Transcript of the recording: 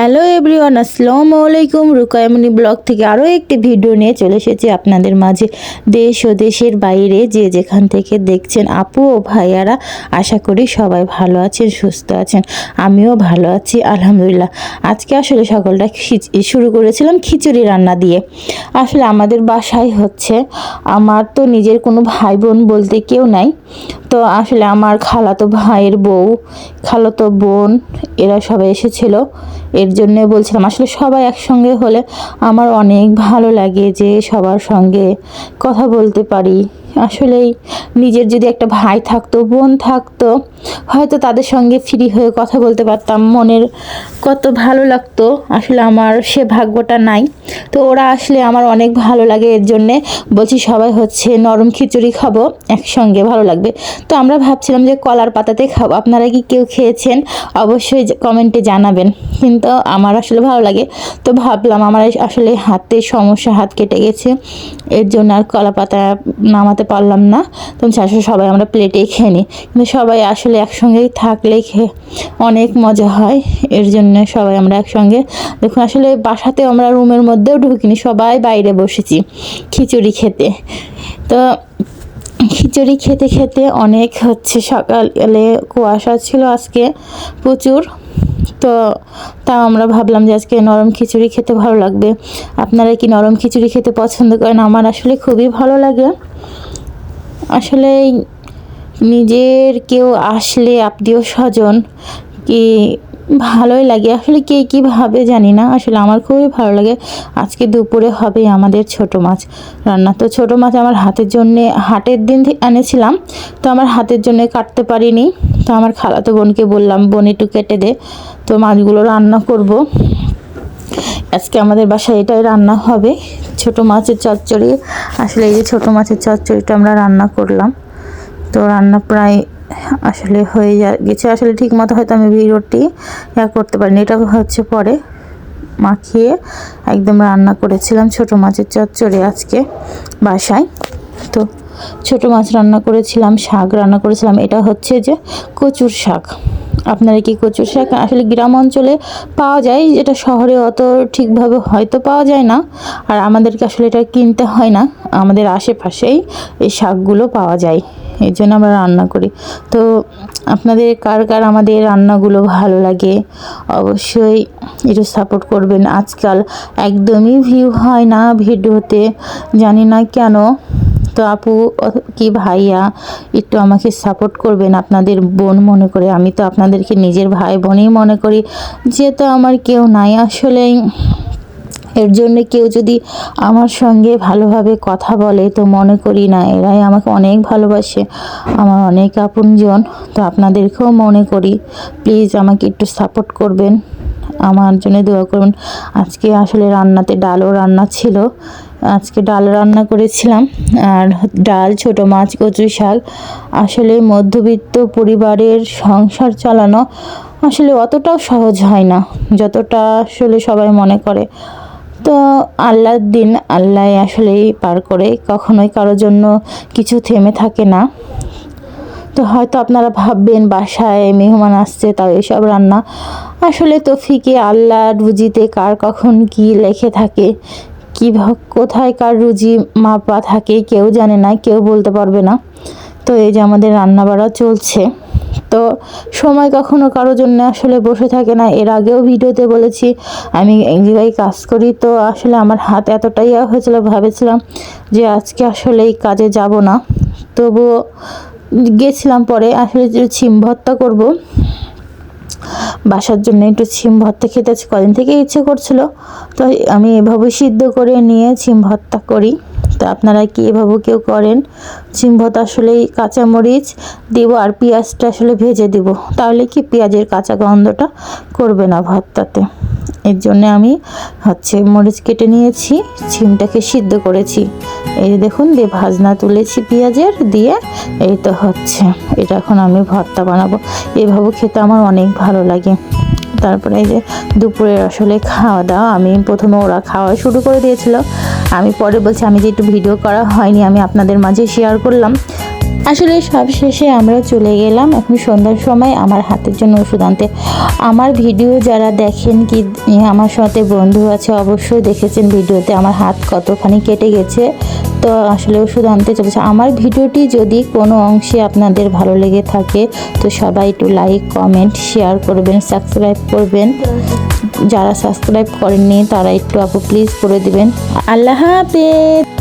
Hello everyone, আসসালামু আলাইকুম। রুকায়মনি blog থেকে আরও একটি ভিডিও নিয়ে চলে এসেছি আপনাদের মাঝে। দেশ ও দেশের বাইরে যে যেখান থেকে দেখছেন আপু ও ভাইয়ারা, আশা করি সবাই ভালো আছেন, সুস্থ আছেন। আমিও ভালো আছি, আলহামদুলিল্লাহ। আজকে আসলে সকালটা শুরু করেছিলাম খিচুড়ি রান্না দিয়ে। আসলে আমাদের বাসায় হচ্ছে, আমার তো নিজের কোনো ভাই বোন বলতে কেউ নাই। তো আসলে আমার খালাতো ভাইয়ের বউ, খালাতো বোন, এরা সবাই এসেছিল। এর জন্য বলছিলাম, আসলে সবাই একসঙ্গে হলে আমার অনেক ভালো লাগে যে সবার সঙ্গে কথা বলতে পারি। আসলেই নিজের যদি একটা ভাই থাকতো, বোন থাকতো, হয়তো তাদের সঙ্গে ফ্রি হয়ে কথা বলতে পারতাম। মনের কত ভালো লাগতো। আসলে আমার সে ভাগ্যটা নাই। তো ওরা আসলে আমার অনেক ভালো লাগে। এর জন্যে বলছি সবাই হচ্ছে নরম খিচুড়ি খাব, একসঙ্গে ভালো লাগবে। তো আমরা ভাবছিলাম যে কলার পাতাতে খাব। আপনারা কি কেউ খেয়েছেন? অবশ্যই কমেন্টে জানাবেন। কিন্তু আমার আসলে ভালো লাগে। তো ভাবলাম আমার আসলে হাতে সমস্যা, হাত কেটে গেছে। এর জন্য আর কলা পাতা নামাতে পারলাম না। তো শাশুড়ি সবাই আমরা প্লেটেই খেয়ে নিই। কিন্তু সবাই আসলে একসঙ্গেই থাকলে খেয়ে অনেক মজা হয়। এর জন্য সবাই আমরা একসঙ্গে। দেখুন, আসলে বাসাতে আমরা রুমের মধ্যেও ঢুকিনি, সবাই বাইরে বসেছি খিচুড়ি খেতে। তো খিচুড়ি খেতে খেতে অনেক হচ্ছে, সকালে কুয়াশা ছিল আজকে প্রচুর। তো তাও আমরা ভাবলাম যে আজকে নরম খিচুড়ি খেতে ভালো লাগবে। আপনারা কি নরম খিচুড়ি খেতে পছন্দ করেন? আমার আসলে খুবই ভালো লাগে। আসলে নিজের কেউ আসলে আত্মীয় স্বজন কি ভালোই লাগে? আসলে কে কী ভাবে জানি না। আসলে আমার খুবই ভালো লাগে। আজকে দুপুরে হবে আমাদের ছোট মাছ। রান্না তো ছোট মাছ আমার হাতের জন্যে, হাটের দিন এনেছিলাম। তো আমার হাতের জন্যে কাটতে পারিনি। তো আমার খালাতো বোনকে বললাম, বোন, একটু কেটে দে। তো মাছগুলো রান্না করব। আজকে আমাদের বাসায় এটাই রান্না হবে। ছোট মাছের চচ্চড়ি। আসলে এই যে ছোট মাছের চচ্চড়িটা আমরা রান্না করলাম। তো রান্না প্রায় আসলে হয়ে গেছে। আসলে ঠিক মতো হয়তো আমি ভিডিওটি করতে পারিনি। এটা হচ্ছে পরে মাখিয়ে একদম রান্না করেছিলাম ছোট মাছের চচ্চড়ি আজকে বাসায়। তো ছোট মাছ রান্না করেছিলাম, শাক রান্না করেছিলাম। এটা হচ্ছে যে কচুর শাক। আপনারা কি কচুর শাক আসলে গ্রাম অঞ্চলে পাওয়া যায়? যেটা শহরে অত ঠিকভাবে হয়তো পাওয়া যায় না। আর আমাদেরকে আসলে এটা কিনতে হয় না। আমাদের আশেপাশেই এই শাকগুলো পাওয়া যায়। এই জন্য আমরা রান্না করি। তো আপনাদের কার কার আমাদের রান্নাগুলো ভালো লাগে? অবশ্যই একটু সাপোর্ট করবেন। আজকাল একদমই ভিউ হয় না ভিডিওতে। জানি না কেন। তো আপু কি ভাইয়া, একটু আমাকে সাপোর্ট করবেন আপনাদের বোন মনে করে। আমি তো আপনাদেরকে নিজের ভাই বোনই মনে করি। যেহেতু আমার কেউ নাই, আসলে এর জন্য কেউ যদি আমার সঙ্গে ভালোভাবে কথা বলে, তো মনে করি না, এরাই আমাকে অনেক ভালোবাসে। আমার অনেক আপনজন, তো আপনাদেরকেও মনে করি। প্লিজ আমাকে একটু সাপোর্ট করবেন। আমার জন্য দোয়া করুন। আজকে আসলে রান্নাতে ডালও রান্না ছিল। আজকে ডাল রান্না করেছিলাম। আর ডাল, ছোট মাছ কচু শাক। আসলে মধ্যবিত্ত পরিবারের সংসার চালানো আসলে অতটাও সহজ হয় না, যতটা আসলে সবাই মনে করে। তো আল্লাহর দিন আল্লাহ আসলেই পার করে। কখনোই কারোর জন্য কিছু থেমে থাকে না। তো হয়তো আপনারা ভাববেন, বাসায় মেহমান আসছে তাও এসব রান্না। আসলে তফিকে আল্লাহ রুজিতে কার কখন কি লেখে থাকে, কি কোথায় কার রুজি মাপা থাকে, কেউ জানে না, কেউ বলতে পারবে না। তো এই যে আমাদের রান্না বাড়া চলছে। তো সময় কখনো কারোর জন্য আসলে বসে থাকে না। এর আগেও ভিডিওতে বলেছি, আমি জায়গায় কাজ করি, তো আসলে আমার হাত এতটাই হয়েছিল, ভেবেছিলাম যে আজকে আসলে এই কাজে যাব না। তবুও গেছিলাম পরে, আসলে যে ছিম ভর্তা করব, বাসার জন্য একটু ছিম ভর্তা খেতে কদিন থেকে ইচ্ছে করছিল। তো আমি এভাবে সিদ্ধ করে নিয়ে ছিম ভর্তা করি। তো আপনারা কি এভাবে কেউ করেন? ছিম ভর্তা আসলে কাঁচামরিচ দেবো আর পেঁয়াজটা আসলে ভেজে দিব। তাহলে কি পেঁয়াজের কাঁচা গন্ধটা করবে না ভর্তাতে? এর জন্য আমি হচ্ছে মরিচ কেটে নিয়েছি ছিমটাকে সিদ্ধ করেছি। এই দেখুন, দিয়ে ভাজনা তুলেছি পেঁয়াজের, দিয়ে এই তো হচ্ছে, এটা এখন আমি ভর্তা বানাবো। এভাবে খেতে আমার অনেক ভালো লাগে। তারপরে এই যে দুপুরে আসলে খাওয়া দাওয়া, আমি প্রথমে ওরা খাওয়া শুরু করে দিয়েছিল। আমি পরে বলছি, আমি যে একটু ভিডিও করা হয়নি, আমি আপনাদের মাঝে শেয়ার করলাম। আসলে সব শেষে আমরা চলে গেলাম এখন সন্ধ্যার সময় আমার হাতের জন্য ওষুধ আনতে। আমার ভিডিও যারা দেখেন কি আমার সাথে বন্ধু আছে, অবশ্যই দেখেছেন ভিডিওতে আমার হাত কতখানি কেটে গেছে। তো আসলে ওষুধ আনতে চলেছে। আমার ভিডিওটি যদি কোনো অংশে আপনাদের ভালো লেগে থাকে, তো সবাই একটু লাইক কমেন্ট শেয়ার করবেন সাবস্ক্রাইব করবেন। যারা সাবস্ক্রাইব করেননি, তারা একটু আপু প্লিজ করে দিবেন। আল্লাহ হাফেজ!